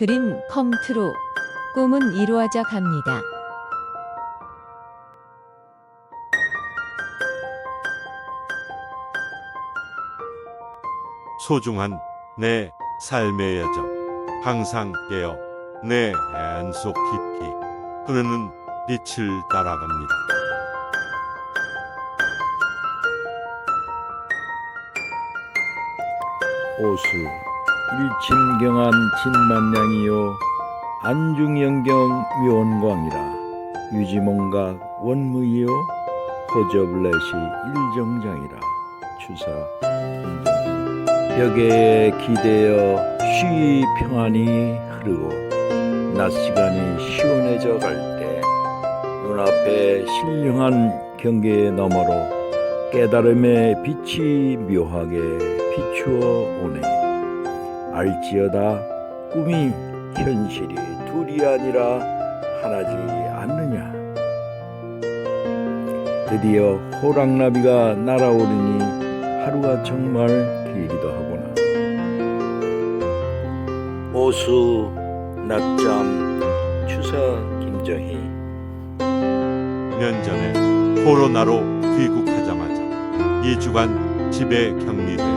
드림 컴 트루 꿈은 이루어져 갑니다. 소중한 내 삶의 여정 항상 깨어 내 안속 깊이 흐르는 빛을 따라갑니다. 오수 일침경한 진만량이요 안중영경 묘원광이라 유지몽각 원무이요 호저블렛이 일정장이라 추사 벽에 기대어 쉬 평안히 흐르고 낮 시간이 시원해져 갈 때 눈앞에 신령한 경계의 너머로 깨달음의 빛이 묘하게 비추어 오네. 알지어다 꿈이 현실이 둘이 아니라 하나지 않느냐. 드디어 호랑나비가 날아오르니 하루가 정말 길기도 하구나. 오수 낮잠 추사 김정희 년 전에 코로나로 귀국하자마자 2주간 집에 격리돼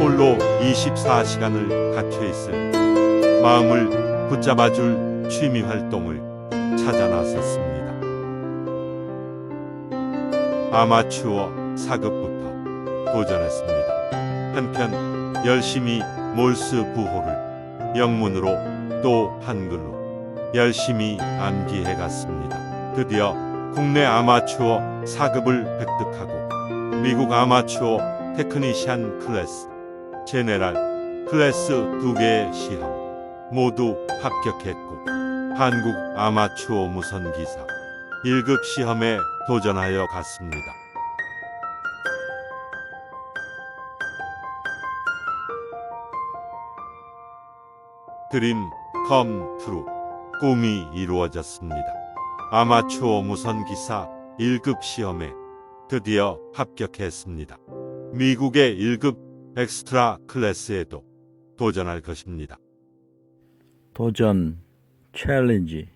홀로 24시간을 갇혀 있을 마음을 붙잡아줄 취미 활동을 찾아 나섰습니다. 아마추어 사급부터 도전했습니다. 한편 열심히 몰스 부호를 영문으로 또 한글로 열심히 암기해 갔습니다. 드디어 국내 아마추어 4급을 획득하고 미국 아마추어 테크니션 클래스, 제네랄 클래스 두 개의 시험 모두 합격했고 한국 아마추어 무선기사 1급 시험에 도전하여 갔습니다. 드림 컴 트루 꿈이 이루어졌습니다. 아마추어 무선기사 1급 시험에 드디어 합격했습니다. 미국의 1급 엑스트라 클래스에도 도전할 것입니다. 도전, 챌린지,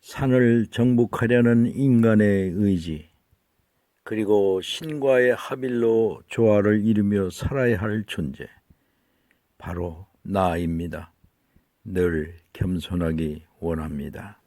산을 정복하려는 인간의 의지, 그리고 신과의 합일로 조화를 이루며 살아야 할 존재, 바로 나입니다. 늘 겸손하기 원합니다.